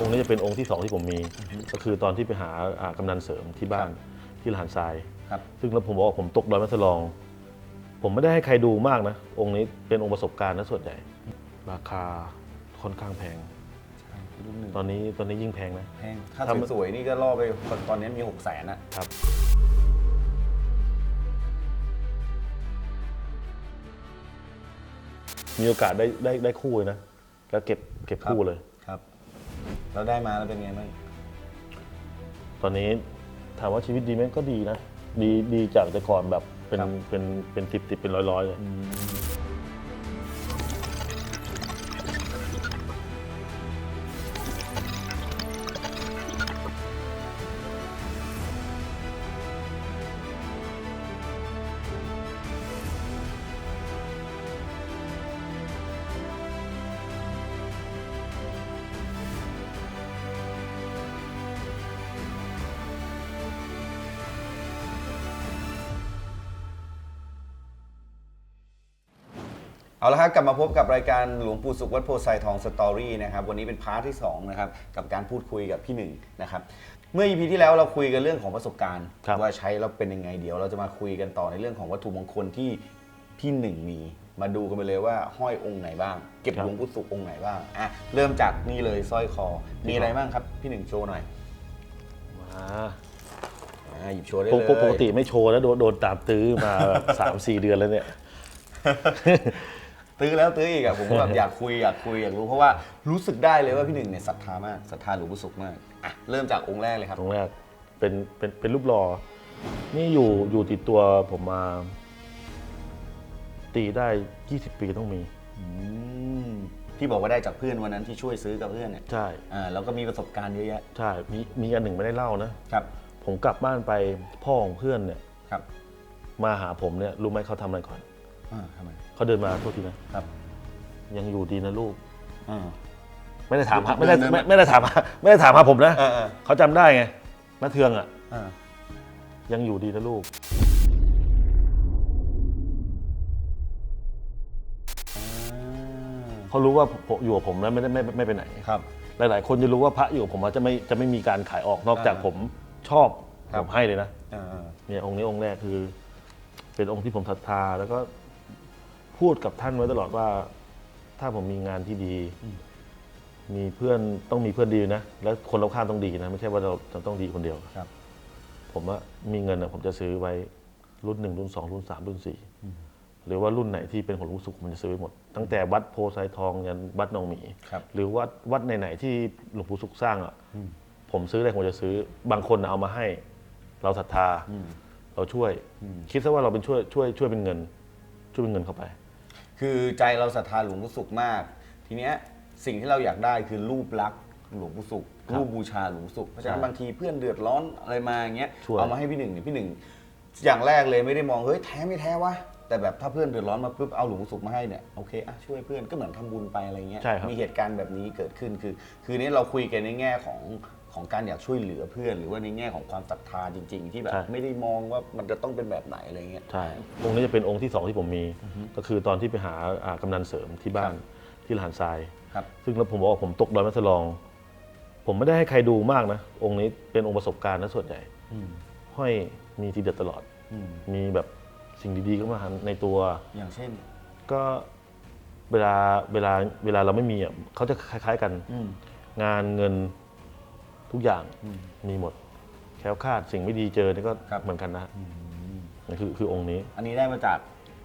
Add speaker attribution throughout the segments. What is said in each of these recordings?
Speaker 1: องค์นี้จะเป็นองค์ที่สองที่ผมมี ก็คือตอนที่ไปหาอ่ากำนันเสริมที่บ้านที่ลหานทราย
Speaker 2: ครับ
Speaker 1: ซึ่งแล้วผมบอกว่าผมตกดอยมัสลอง ผมไม่ได้ให้ใครดูมากนะ องค์นี้เป็นองค์ประสบการณ์นะส่วนใหญ่ ราคาค่อนข้างแพง
Speaker 2: ใช่รุ่นหนึ่ง
Speaker 1: ตอนนี้ตอนนี้ยิ่งแพงนะ
Speaker 2: แพงถ้า
Speaker 1: ทำ
Speaker 2: สวยๆนี่ก็ล่อไปตอนนี้มีหกแสนอะ
Speaker 1: ครับ มีโอกาสได้ได้ได้คู่เลยนะ แล้วเก็บเก็บคู่เลย
Speaker 2: ครับ เราได้มาแล้วเป็นไงบ้าง
Speaker 1: ตอนนี้ถามว่าชีวิตดีไหมก็ดีนะ ดีดีจากแต่ก่อนแบบเป็นเป็นเป็นสิบสิบเป็นร้อยร้อยๆเลย
Speaker 2: เอาละครับกลับมาพบกับรายการหลวงปู่สุขวัดโพไซทองสตอรี่นะครับวันนี้เป็นพาร์ทที่สองนะครับกับการพูดคุยกับพี่หนึ่งนะครับเมื่อ EP ที่แล้วเราคุยกันเรื่องของประสบการณ์
Speaker 1: ครับ
Speaker 2: ว่าใช้แล้วเป็นยังไงเดี๋ยว เราจะมาคุยกันต่อในเรื่องของวัตถุมงคลที่พี่หนึ่งมีมาดูกันไปเลยว่าห้อยองค์ไหนบ้าง เก็บหลวงปู่สุของค์ไหนบ้างอะเริ่มจากนี่เลยสร้อยคอมีอะไรบ้างครับพี่หนึ่งโชว์หน่อย
Speaker 1: มา
Speaker 2: อ่าหยิบโชว์ได้
Speaker 1: ป
Speaker 2: เล
Speaker 1: ก
Speaker 2: ย
Speaker 1: ปกติไม่โชว์แล้วโดนโดนตามตื้อมาแบบ สามสี่เดือนแล้วเนี่ย
Speaker 2: ตื้อแล้วตื้ออีกอะผมก็แบบอยากคุยอยากคุยอยากรู้เพราะว่ารู้สึกได้เลยว่าพี่หนึ่งเนี่ยศรัทธามากศรัทธาหลวงปู่สุขมากอะเริ่มจากองค์แรกเลยครับ
Speaker 1: ตรงแรกเป็นเป็นเป็นรูปหล่อนี่อยู่อยู่ติดตัวผมมา ตีได้ 20 ปีต้องมี
Speaker 2: อืมที่บอกว่าได้จากเพื่อนวันนั้นที่ช่วยซื้อกับเพื่อนเนี่ย
Speaker 1: ใช่
Speaker 2: อ่าแล้วก็มีประสบการณ์เยอะแยะ
Speaker 1: ใช่มีมีอันหนึ่งไม่ได้เล่านะ
Speaker 2: ครับ
Speaker 1: ผมกลับบ้านไปพ่อของเพื่อนเนี่ย
Speaker 2: ครับ
Speaker 1: มาหาผมเนี่ยรู้ไหมเขาทำอะไรก่อน
Speaker 2: อ่าทำไม
Speaker 1: เขาเดินมาโทษทีนะ
Speaker 2: ครับ
Speaker 1: ยังอยู่ดีนะลูก
Speaker 2: อ่า
Speaker 1: ไม่ได้ถามหาไม่ได้
Speaker 2: เดิน
Speaker 1: ไม่
Speaker 2: เดิน
Speaker 1: ไม่ได้ถามหาไม่ได้ถามหาผมนะ
Speaker 2: เออเออ
Speaker 1: เขาจำได้ไงน้าเทืองอะ
Speaker 2: อ่า
Speaker 1: ยังอยู่ดีนะลูก เขารู้ว่าผมอยู่กับผมแล้วไม่ได้ไม่ไม่ไม่ไปไหน
Speaker 2: ครับ
Speaker 1: หลาย ๆ คนจะรู้ว่าพระอยู่กับผมอะจะไม่จะไม่มีการขายออกนอกจาก
Speaker 2: อ่า
Speaker 1: ผมชอบ
Speaker 2: ครับ
Speaker 1: ผมให้เลยนะ
Speaker 2: อ่าอ่า
Speaker 1: เนี่ยองค์นี้องค์แรกคือ เป็นองค์ที่ผมศรัทธาแล้วก็ พูดกับท่านไว้ตลอดว่า ถ้าผมมีงานที่ดี มีเพื่อนต้องมีเพื่อนดีนะ แล้วคนรอบข้างต้องดีนะ ไม่ใช่ว่าเราจะต้องดีคนเดียว
Speaker 2: ครับ
Speaker 1: ผมว่ามีเงินอะผมจะซื้อไว้รุ่นหนึ่งรุ่นสองรุ่นสามรุ่นสี่หรือว่ารุ่นไหนที่เป็นของหลวงปู่สุขผมจะซื้อไว้หมด ตั้งแต่วัดโพไซทองยันวัดหนองหมี
Speaker 2: ครับ
Speaker 1: หรือวัดวัดไหนๆที่หลวงปู่สุขสร้างอะผมซื้ออะไรผมจะซื้อบางคนน่ะเอามาให้ เราศรัทธา เราช่วย คิดซะว่าเราเป็นช่วยช่วยช่วยเป็นเงิน ช่วยเป็นเงินเข้าไป
Speaker 2: คือใจเราศรัทธาหลวงปู่สุขมาก ทีเนี้ยสิ่งที่เราอยากได้คือรูปลักษณ์หลวงปู่สุข
Speaker 1: ครับ
Speaker 2: รูปบูชาหลวงปู่สุขเพราะฉะนั้น
Speaker 1: ใช่
Speaker 2: บางทีเพื่อนเดือดร้อนอะไรมาอย่างเงี้ย
Speaker 1: ช่วย
Speaker 2: เอามาให้พี่หนึ่งเนี่ยพี่หนึ่งอย่างแรกเลยไม่ได้มองเฮ้ยแท้ไม่แท้วะแต่แบบถ้าเพื่อนเดือดร้อนมาปุ๊บเอาหลวงปู่สุขมาให้เนี่ยโอเคอะช่วยเพื่อนก็เหมือนทำบุญไปอะไรเงี้ย
Speaker 1: ใช่ครับ
Speaker 2: มีเหตุการณ์แบบนี้เกิดขึ้นคือ คือนี้เราคุยกันในแง่ของ ของการอยากช่วยเหลือเพื่อน หรือว่าในแง่ของความศรัทธาจริง ๆ ที่แบบ
Speaker 1: ใช่
Speaker 2: ไม่ได้มองว่ามันจะต้องเป็นแบบไหนอะไรเงี้ย
Speaker 1: ใช่องค์นี้จะเป็นองค์ที่สองที่ผมมี ก็คือตอนที่ไปหาอ่ากำนันเสริมที่บ้านที่ลหานทราย
Speaker 2: ครับ
Speaker 1: ซึ่งแล้วผมบอกว่าผมตกดอยมัสลอง ผมไม่ได้ให้ใครดูมากนะ องค์นี้เป็นองค์ประสบการณ์นะส่วนใหญ่
Speaker 2: อืม
Speaker 1: ห้อยมีทีเด็ดตลอด
Speaker 2: อืม
Speaker 1: มีแบบสิ่งดีๆเข้ามาในตัว
Speaker 2: อย่างเช่น
Speaker 1: ก็เวลาเวลาเวลาเราไม่มีอะเขาจะคล้าย ๆกัน
Speaker 2: อืม
Speaker 1: งานเงิน ทุกอย่าง
Speaker 2: อืม
Speaker 1: มีหมด แคล้วคลาดสิ่งไม่ดีเจอนี่ก็
Speaker 2: ครับ
Speaker 1: เหมือนกันนะนี่คือคือองค์นี้
Speaker 2: อันนี้ได้มาจาก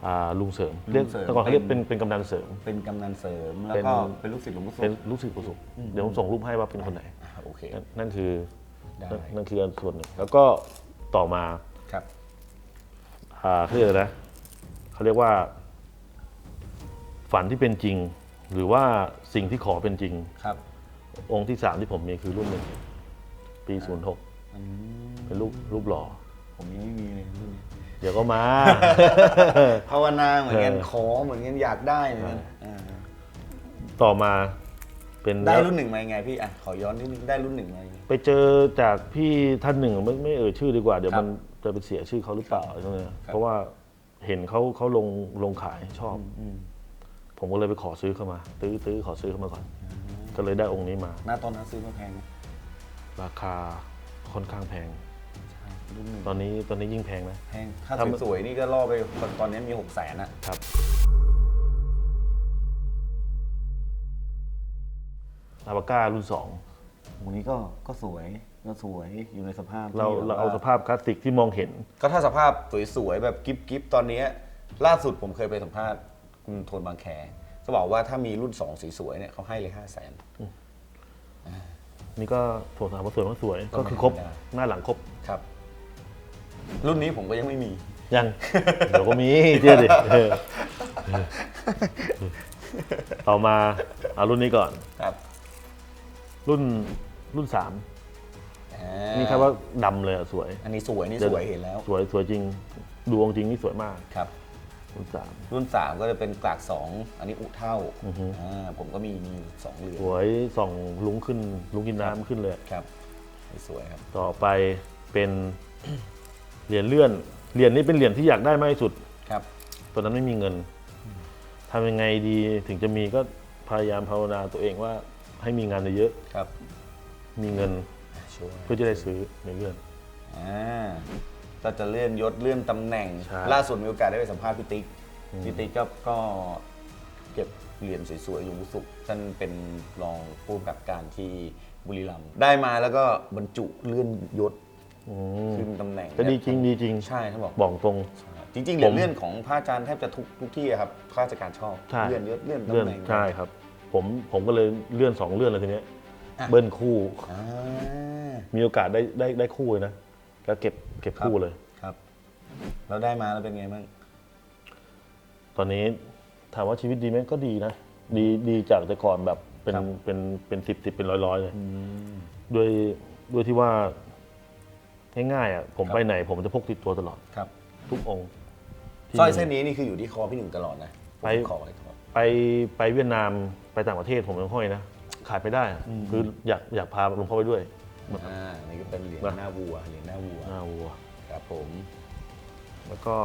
Speaker 1: อ่าลุงเสริม
Speaker 2: ลุง
Speaker 1: เรียก
Speaker 2: เสริม
Speaker 1: แต่ก่อนเขาเรียก
Speaker 2: เป็
Speaker 1: เป็นนเป็นกำนันเสริม
Speaker 2: เป็นกำนันเสริมแล้ว
Speaker 1: เป็น
Speaker 2: ก็เป็นลูกศิษย์หลวงปู่สุ
Speaker 1: เป็น
Speaker 2: ข
Speaker 1: ลูกศิษย์ปู่สุขเดี๋ยวผมส่งรูปให้ว่าเป็นคนไหน
Speaker 2: อ่าโอเค
Speaker 1: นั่นนั่นคือ
Speaker 2: ได้
Speaker 1: นั่นนั่นคืออันส่วนหนึ่งแล้วก็ต่อมา
Speaker 2: ครับ
Speaker 1: อ่าเขาเรียกอะไรนะเขาเรียกว่า ฝันที่เป็นจริง หรือว่าสิ่งที่ขอเป็นจริง
Speaker 2: ครับ
Speaker 1: องค์ที่สามที่ผมมีคือรุ่นหนึ่ง ปีศูนย์หก
Speaker 2: อืม
Speaker 1: เป็นรูปรูปหล่อ
Speaker 2: ผมยังไม่มีเลยรุ่นนี้
Speaker 1: เดี๋ยวก็มา
Speaker 2: ภาวนาเหมือนกัน
Speaker 1: เออ
Speaker 2: ขอเหมือนกันอยากได้เหมือนกันอ่า
Speaker 1: ต่อมาเป็น
Speaker 2: ได้รุ่นหนึ่งมายังไงพี่อะขอย้อนนิดนึงได้รุ่นหนึ่งมายังไง
Speaker 1: ไปเจอจากพี่ท่านหนึ่งไม่ไม่เอ่ยชื่อดีกว่า เดี๋ยว
Speaker 2: ครับ
Speaker 1: มันจะไปเสียชื่อเขาหรือเปล่า
Speaker 2: ครับ
Speaker 1: ใช่ไหม
Speaker 2: ครับ
Speaker 1: เพราะว่าเห็นเขาเขาลงลงขายชอบ
Speaker 2: อืม
Speaker 1: ผมก็เลยไปขอซื้อเข้ามา ตื้อตื้อขอซื้อเข้ามาก่อน ก็ก็เลยได้องค์นี้มา
Speaker 2: หน้าตอนนั้นซื้อมาแพงไหม
Speaker 1: ราคาค่อนข้างแพง
Speaker 2: ใช่รุ่นหนึ่ง
Speaker 1: ตอนนี้ตอนนี้ยิ่งแพงนะ
Speaker 2: แพงถ้า
Speaker 1: ทำ
Speaker 2: สวยๆนี่ก็ล่อไปตอนนี้มีหกแสนอะ
Speaker 1: ครับอาบาก้ารุ่นสอง
Speaker 2: วันนี้ก็ก็สวยก็สวยอยู่ในสภาพที่
Speaker 1: เรา
Speaker 2: แบบ
Speaker 1: เราเอา
Speaker 2: ว่
Speaker 1: สภาพคลาสสิกที่มองเห็น
Speaker 2: ก็ถ้าสภาพสวยๆแบบกิฟกิฟตอนเนี้ยล่าสุดผมเคยไปสัมภาษณ์คุณโทนบางแคเขาบอกว่าถ้ามีรุ่นสองสีสวยเนี่ยเขาให้เลยห้าแสน
Speaker 1: นี่ก็สวยถามว่าสวยมันสวย
Speaker 2: ก็
Speaker 1: ก็
Speaker 2: ไม่
Speaker 1: คือครบ
Speaker 2: ธรรมดา
Speaker 1: หน้าหลังครบ
Speaker 2: ครับ รุ่นนี้ผมก็ยังไม่มี
Speaker 1: ยัง เดี๋ยวก็มีเชื่อดิเออต่อมาเอารุ่นนี้ก่อน
Speaker 2: ครับ
Speaker 1: รุ่นรุ่นสาม
Speaker 2: อ่า
Speaker 1: นี่ครับว่าดำเลยอะสวย
Speaker 2: อันนี้สวยนี่สวยเห็นแล้ว
Speaker 1: สวยสวยจริงดูองค์จริงนี่สวยมาก
Speaker 2: ครับ
Speaker 1: รุ่นสาม
Speaker 2: รุ่นสามก็จะเป็นกลากสองอันนี้อุเท่า
Speaker 1: อือฮึ
Speaker 2: อ่าผมก็มีมีสองเหรียญ
Speaker 1: สวยส่องลุงขึ้นลุงกินน้ำขึ้นเลย
Speaker 2: ครับนี่สวยครับ
Speaker 1: ต่อไปเป็น เหรียญเลื่อน เหรียญนี้เป็นเหรียญที่อยากได้มากที่สุด
Speaker 2: ครับ
Speaker 1: ตอนนั้นไม่มีเงินทำยังไงดีถึงจะมีก็พยายามภาวนาตัวเองว่าให้มีงานเยอะ
Speaker 2: ครับ
Speaker 1: ๆมีเงิน
Speaker 2: ช่วย
Speaker 1: เพื่อจะได้ซื้อในเลื่อน
Speaker 2: อ่า ก็จะเลื่อนยศเลื่อนตำแหน่ง
Speaker 1: ใช่
Speaker 2: ล่าสุดมีโอกาสได้ไปสัมภาษณ์พี่ติ๊กพี่ติ๊กก็ก็เก็บเหรียญสวยๆอยู่สุขท่านเป็นรองผู้กำกับการที่บุรีรัมย์ได้มาแล้วก็บรรจุเลื่อนยศ
Speaker 1: อืม
Speaker 2: ขึ้นตำแหน่ง
Speaker 1: ก็ดีจริงดีจริง
Speaker 2: ใช่ท่านบอก
Speaker 1: บอกตรง
Speaker 2: จริงๆเหรียญเลื่อนของพระอาจารย์แทบจะทุกทุกที่อะครับข้าราชการชอบ
Speaker 1: ใช่
Speaker 2: เลื่อนยศเลื่อนตำ
Speaker 1: เลื่อน
Speaker 2: แหน่ง
Speaker 1: ใช่ครับ ผมผมก็เลยเลื่อนสองเลื่อนเลยทีเนี้ย
Speaker 2: อะ
Speaker 1: เบิ้ลคู่
Speaker 2: อ่า
Speaker 1: มีโอกาสได้ได้ได้คู่เลยนะ ก็เก็บ เก็บ
Speaker 2: ครับ
Speaker 1: คู่เลย
Speaker 2: ครับแล้วได้มาแล้วเป็นไงบ้าง
Speaker 1: ตอนนี้ถามว่าชีวิตดีไหมก็ดีนะ ดีดีจากแต่ก่อนแบบเป็น
Speaker 2: ครับ
Speaker 1: เป็นเป็นสิบสิบเป็นร้อยร้อยเลย ด้วยด้วยที่ว่าง่ายๆอะผม
Speaker 2: ครับ
Speaker 1: ไปไหน ผมจะพกติดตัวตลอด
Speaker 2: ครับ
Speaker 1: ทุกองค์ที่
Speaker 2: สร้อยเส้นนี้นี่คืออยู่ที่คอพี่หนึ่งตลอดนะ
Speaker 1: ไป
Speaker 2: ผมขอไว้ตลอด
Speaker 1: ไปไปเวียดนามไปต่างประเทศผมยังห้อยนะขายไปได้อะคืออยากอยากพาหลวงพ่อไปด้วย
Speaker 2: อ่านี่ก็เป็นเหรียญ
Speaker 1: นะ
Speaker 2: หน้าวัวเหรียญหน้าวัว
Speaker 1: หน้าวัว
Speaker 2: ครับผม
Speaker 1: แล้วก็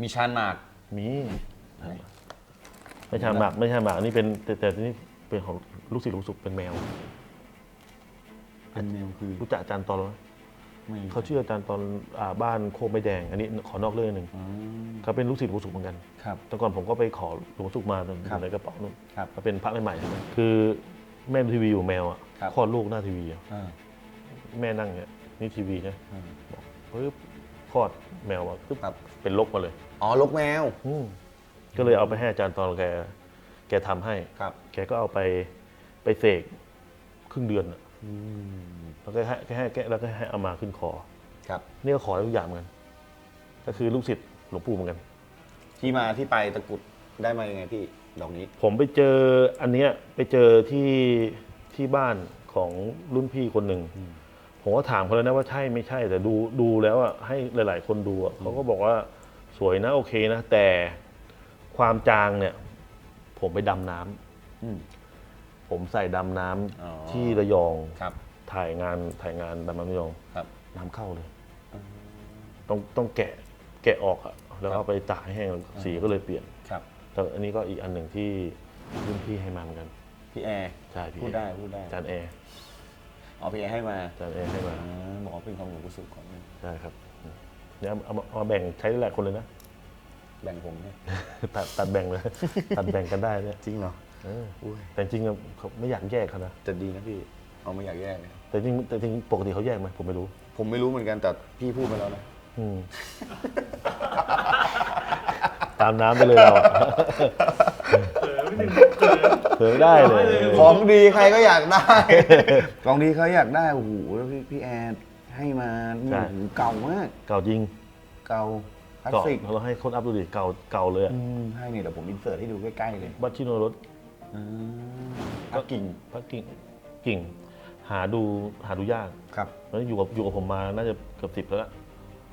Speaker 2: มีชานหมาก
Speaker 1: มีไม่ใช่หมากไม่ใช่หมากอันนี่เป็นแต่แต่นี่เป็นของลูกศิษย์ลูกสุขเป็นแมว
Speaker 2: เป็นแนวคือ
Speaker 1: รู้จักอาจารย์ตอนไหม
Speaker 2: ไม่
Speaker 1: เขาชื่ออาจารย์ตอนอ่าบ้านโคกไม่แดง อันนี้ขอนอกเรื่องหนึ่ง
Speaker 2: อืม
Speaker 1: เขาเป็นลูกศิษย์หลวงปู่สุขเหมือนกัน
Speaker 2: ครับ
Speaker 1: แต่ก่อนผมก็ไปขอหลวงปู่สุขมาตอนอ
Speaker 2: ครับ
Speaker 1: ยู่ในกระเป๋านู่น
Speaker 2: ครับ
Speaker 1: เขาเป็นพระใหม่ๆใช่ไหมคือแม่ดูทีวีอยู่แมวอะ
Speaker 2: ครับ
Speaker 1: คลอดลูกหน้าทีวีอะ
Speaker 2: อ่า
Speaker 1: แม่นั่งเนี่ยนี่ทีวีนะ
Speaker 2: อ่า
Speaker 1: ปึ๊บคลอดแมวมาปึ๊บ
Speaker 2: ครับ
Speaker 1: เป็นลกมาเลย
Speaker 2: อ๋อลกแมว
Speaker 1: อืมก็เลยเอาไปให้อาจารย์ตอนแก แกทำให้
Speaker 2: ครับ
Speaker 1: แกก็เอาไปไปเสกครึ่งเดือนอะแล้วก็ให้แกให้แกแล้วก็ให้เอามาขึ้นคอ
Speaker 2: ครับ
Speaker 1: นี่ก็ขอได้ทุกอย่างเหมือนกันก็คือลูกศิษย์หลวงปู่เหมือนกัน
Speaker 2: ที่มาที่ไปตะกรุดได้มายังไงพี่ดอกนี้
Speaker 1: ผมไปเจออันเนี้ยไปเจอที่ ที่บ้านของรุ่นพี่คนหนึ่งผมก็ถามเขาเลยนะว่าใช่ไม่ใช่แต่ดูดูแล้วอะให้หลาย ๆ คนดูอะเขาก็บอกว่าสวยนะโอเคนะ แต่ความจางเนี่ย ผมไปดำน้ำ
Speaker 2: อืม
Speaker 1: ผมใส่ดำน้ำ
Speaker 2: อ๋อ
Speaker 1: ที่ระยอง
Speaker 2: ครับ
Speaker 1: ถ่ายงานถ่ายงานดำน้ำระยอง
Speaker 2: ครับ
Speaker 1: น้ำเข้าเลย ต้องต้องแกะแกะออกอะแล้ว
Speaker 2: ครับ
Speaker 1: เอาไปตากให้แห้งสีก็เลยเปลี่ยน
Speaker 2: ครับ
Speaker 1: แต่อันนี้ก็อีกอันหนึ่งที่รุ่นพี่ให้มาเหมือนกัน
Speaker 2: พี่แอร์
Speaker 1: ใช่พี่
Speaker 2: พูดได้พูดได้
Speaker 1: อาจารย์แอร์
Speaker 2: อ๋อพี่แอร์ให้มา
Speaker 1: อาจารย์แอร์ให้มา
Speaker 2: อ่าบอกว่าเป็นของหลวงปู่สุขของ
Speaker 1: ใช่ครับเนี่ยเอาเอามาเอามาแบ่งใช้ได้หลายคนเลยนะ
Speaker 2: แบ่งผมเนี่ย
Speaker 1: ตัดตัดแบ่งเลย ตัดแบ่งกันได้เนี่ย
Speaker 2: จริงเหรอ
Speaker 1: เออ
Speaker 2: อุ้ย
Speaker 1: แต่จริงๆอะเขาไม่อยากแยกเขานะ
Speaker 2: จะดีนะพี่เอาไม่อยากแยกเลย
Speaker 1: แต่จริงแต่จริงปกติเขาแยกไหมผมไม่รู้
Speaker 2: ผมไม่รู้เหมือนกันแต่พี่พูดมาแล้วนะ
Speaker 1: อืม ตามน้ำไปเลยเราอะ เผลอไม่ได้เลย
Speaker 2: ของดีใครก็อยากได้ ของดีเขาอยากได้โอ้โหแล้วพี่พี่แอร์ให้มานี่โอ้โหเก่ามาก
Speaker 1: เก่าจริง
Speaker 2: เก่าคลาส
Speaker 1: เก่า
Speaker 2: สิก
Speaker 1: เราให้คนอัพดูดิเก่าเก่าเลยอะ
Speaker 2: อืมให้เนี่ยเดี๋ยวผมอินเสิร์ตให้ดูใกล้ๆเลย
Speaker 1: บัตชิโนรส
Speaker 2: อืมก็กิ่ง
Speaker 1: พระกิ่งกิ่ง หาดูหาดูยาก
Speaker 2: ครับ
Speaker 1: แล้วอยู่กับอยู่กับผมมาน่าจะเกือบสิบแล้วละ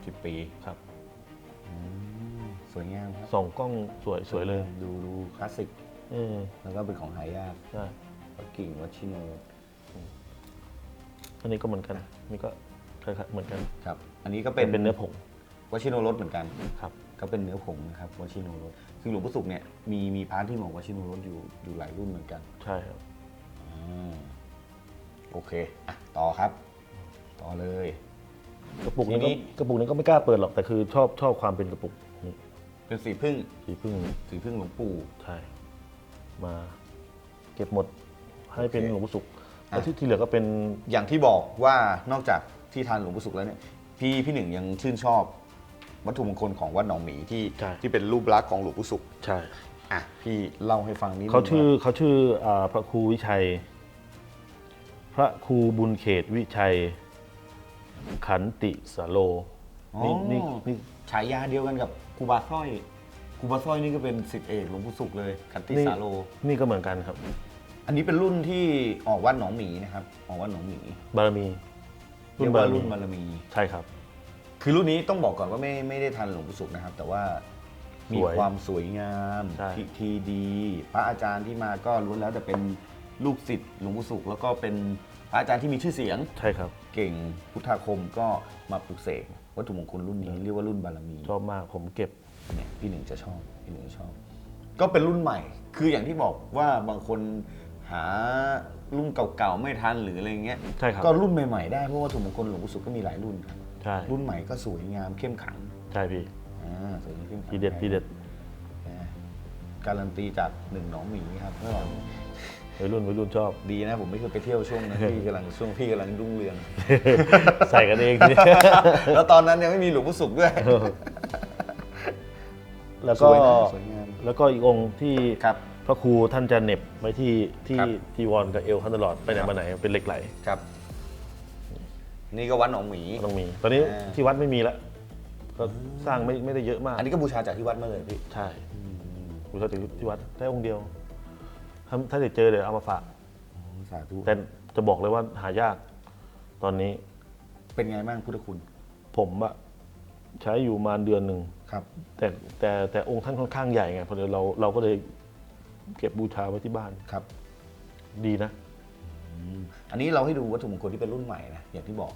Speaker 2: สิบปี
Speaker 1: ครับ
Speaker 2: สวยงามครับ
Speaker 1: สองกล้องสวยสวยเลย
Speaker 2: ดูดูคลาสสิก
Speaker 1: เออ
Speaker 2: แล้วก็เป็นของหายาก
Speaker 1: ใช่
Speaker 2: ก็กิ่งวัชิโน
Speaker 1: อันนี้ก็เหมือนกันนี่ก็คล้ายๆเหมือนกัน
Speaker 2: ครับ อันนี้ก็
Speaker 1: เป็
Speaker 2: เป็นน
Speaker 1: เป็นเนื้อผง
Speaker 2: วัชิโนรสเหมือนกัน
Speaker 1: ครับ
Speaker 2: ก็เป็นเนื้อผงนะครับวชิโนรสคือหลวงปู่ศุกร์เนี่ยมีมีพาร์ทที่ของวชิโนรสอยู่อยู่หลายรุ่นเหมือนกัน
Speaker 1: ใช่ครับ
Speaker 2: อืมโอเคอะต่อครับ ต่อเลย
Speaker 1: กระปุกนี้
Speaker 2: ทีนี้
Speaker 1: ก็กระปุกนี้ก็ไม่กล้าเปิดหรอกแต่คือชอบชอบความเป็นกระปุกนี่
Speaker 2: เป็นสีพึ่ง
Speaker 1: สีพึ่ง
Speaker 2: สีพึ่งหลวงปู่
Speaker 1: ใช่ มา เก็บหมดให้เป็น
Speaker 2: โอเค
Speaker 1: หลวงปู่ศุกร์
Speaker 2: อะ
Speaker 1: แล้วที่ที่เหลือก็เป็น
Speaker 2: อย่างที่บอกว่านอกจากที่ทานหลวงปู่ศุกร์แล้วเนี่ยพี่พี่หนึ่งยังชื่นชอบวัตถุมงคลของวัดหนองหมีที่
Speaker 1: ใช่
Speaker 2: ที่เป็นรูปลักษณ์ของหลวงปู่ศุกร์
Speaker 1: ใช่
Speaker 2: อะพี่เล่าให้ฟังนิดนึง
Speaker 1: เขาชื่อ
Speaker 2: ว่
Speaker 1: เขาชื่ออ่าพระครูวิชัย พระครูบุญเขตวิชัย ขันติสโล
Speaker 2: อ๋อ
Speaker 1: นี่นี่นี่
Speaker 2: ฉายาเดียวกันกับครูบาสร้อย ครูบาสร้อยนี่ก็เป็นศิษย์เอกหลวงปู่ศุกร์เลยขันติ
Speaker 1: นี่
Speaker 2: สาโล
Speaker 1: นี่ก็เหมือนกันครับ
Speaker 2: อันนี้เป็นรุ่นที่ออกวัดหนองหมีนะครับ ออกวัดหนองหมี
Speaker 1: บารมี
Speaker 2: เรียกว่ารุ่นบารมี
Speaker 1: ใช่ครับ
Speaker 2: คือรุ่นนี้ต้องบอกก่อนว่าไม่ไม่ได้ทันหลวงปู่ศุกร์นะครับ แต่ว่ามี
Speaker 1: สวย
Speaker 2: ความสวยงาม
Speaker 1: ใช่
Speaker 2: พิธีดี พระอาจารย์ที่มาก็ล้วนแล้วแต่เป็นลูกศิษย์หลวงปู่ศุกร์แล้วก็เป็นพระอาจารย์ที่มีชื่อเสียง
Speaker 1: ใช่ครับ
Speaker 2: เก่งพุทธาคมก็มาปลุกเสกวัตถุมงคลรุ่นนี้เรียกว่ารุ่นบารมี
Speaker 1: ชอบมากผมเก็บ
Speaker 2: เนี่ยพี่หนึ่งจะชอบพี่หนึ่งจะชอบ ก็เป็นรุ่นใหม่ คืออย่างที่บอกว่าบางคนหารุ่นเก่าๆไม่ทันหรืออะไรเงี้ย
Speaker 1: ใช่ครับ
Speaker 2: ก็รุ่นใหม่ๆได้เพราะว่าวัตถุมงคลหลวงปู่ศุกร์ก็มีหลายรุ่นครับ
Speaker 1: ใช่
Speaker 2: รุ่นใหม่ก็สวยงามเข้มขัง
Speaker 1: ใช่พี่
Speaker 2: อ่าสวยงามเข้มขัง
Speaker 1: ทีเด็ดทีเด็ด
Speaker 2: อ่าการันตีจากหนึ่งหนองหมีครับเมื่อ
Speaker 1: วัยรุ่นวัยรุ่นชอบ
Speaker 2: ดีนะผมไม่เคยไปเที่ยวช่วงนั้นพี่กำลังช่วงพี่กำลังรุ่งเรือง
Speaker 1: ใส่กันเอง
Speaker 2: แล้วตอนนั้นยังไม่มีหลวงปู่ศุกร์ด้วย
Speaker 1: แล้ว
Speaker 2: ส
Speaker 1: ก็
Speaker 2: วยนะสวยงาม
Speaker 1: แล้วก็อีกองค์ที่
Speaker 2: ครับ
Speaker 1: พระครูท่านจะเหน็บไว้ที่ที่
Speaker 2: ครับ
Speaker 1: จีวรกับเอวท่านตลอดไปไหน
Speaker 2: ครับ
Speaker 1: มาไหนเป็นเหล็กไหล
Speaker 2: ครับ นี่ก็วัดหนองหมี
Speaker 1: ต้องมี ตอนนี้
Speaker 2: อ่า
Speaker 1: ที่วัดไม่มีแล้วก็สร้างไม่ไม่ได้เยอะมาก
Speaker 2: อันนี้ก็บูชาจากที่วัดมาเลยพี่
Speaker 1: ใช่บูชาถึงที่วัดได้องค์เดียว ถ้าถ้าเด็กเจอเดี๋ยวเอามาฝาก
Speaker 2: สาธุ
Speaker 1: แต่จะบอกเลยว่าหายาก ตอนนี้
Speaker 2: เป็นไงบ้างพุทธคุณ
Speaker 1: ผมอะใช้อยู่มาเดือนหนึ่ง
Speaker 2: ครับ
Speaker 1: แต่แต่แต่องค์ท่านค่อนข้างใหญ่ไงพอดีเราเราก็เลยเก็บบูชาไว้ที่บ้าน
Speaker 2: ครับ
Speaker 1: ดีนะ
Speaker 2: อันนี้เราให้ดูวัตถุมงคลที่เป็นรุ่นใหม่นะอย่างที่บอก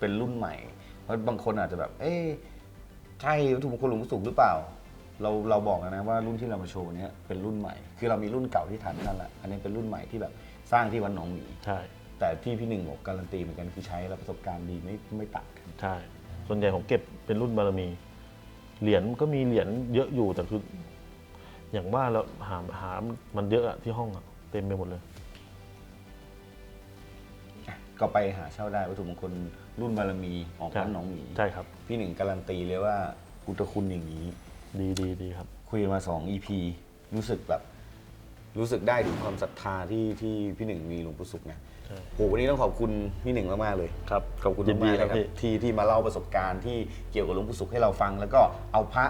Speaker 2: เป็นรุ่นใหม่ เพราะบางคนอาจจะแบบ เอ๊ะใช่วัตถุมงคลหลวงปู่ศุกร์หรือเปล่า เราเราบอกแล้วนะว่ารุ่นที่เรามาโชว์เนี้ยเป็นรุ่นใหม่ คือเรามีรุ่นเก่าที่ทันนั่นแหละอันนี้เป็นรุ่นใหม่ที่แบบสร้างที่วัดหนองหมี
Speaker 1: ใช่
Speaker 2: แต่ที่พี่หนึ่งบอกการันตีเหมือนกันคือใช้แล้วประสบการณ์ดีไม่ไม่ต่างกัน
Speaker 1: ใช่ส่วนใหญ่ผมเก็บเป็นรุ่นบารมี เหรียญก็มีเหรียญเยอะอยู่แต่คือ อย่างว่าแล้วหาหามันเยอะอะที่ห้องอะเต็มไปหมดเลย
Speaker 2: ก็ไปหาเช่าได้วัตถุมงคลรุ่นบารมีของ
Speaker 1: ใช่
Speaker 2: วัดหนองหมี
Speaker 1: ใช่ครับ
Speaker 2: พี่หนึ่งการันตีเลยว่าพุทธคุณอย่างนี้
Speaker 1: ดีดีดีครับ
Speaker 2: คุยมาสอง EP รู้สึกแบบ รู้สึกได้ถึงความศรัทธาที่ที่พี่หนึ่งมีหลวงปู่ศุกร์นะ
Speaker 1: ใช่
Speaker 2: โหวันนี้ต้องขอบคุณพี่หนึ่งมากๆเลย
Speaker 1: ครับ
Speaker 2: ขอบคุณ
Speaker 1: ยินดี
Speaker 2: มากๆเลย
Speaker 1: ครับ
Speaker 2: ครับ
Speaker 1: พี่
Speaker 2: ที่ที่มาเล่าประสบการณ์ที่เกี่ยวกับหลวงปู่ศุกร์ให้เราฟัง แล้วก็เอาพระ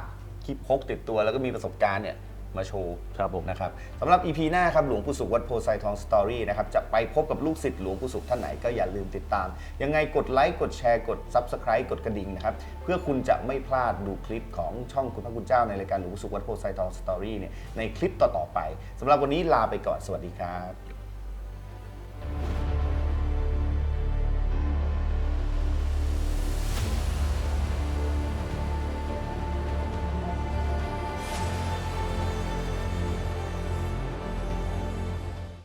Speaker 2: ที่พกติดตัวแล้วก็มีประสบการณ์เนี่ย มาโชว์
Speaker 1: ครับผม
Speaker 2: นะครับสำหรับ EP หน้าครับหลวงปู่สุขวัดโพไซทองสตอรี่นะครับจะไปพบกับลูกศิษย์หลวงปู่สุขท่านไหนก็อย่าลืมติดตาม ยังไงกดไลค์กดแชร์กด Subscribe กดกระดิ่งนะครับเพื่อคุณจะไม่พลาดดูคลิปของช่องคุณพระคุณเจ้าในรายการหลวงปู่สุขวัดโพไซทองสตอรี่เนี่ยในคลิปต่อๆไปสำหรับวันนี้ลาไปก่อนสวัสดีครับ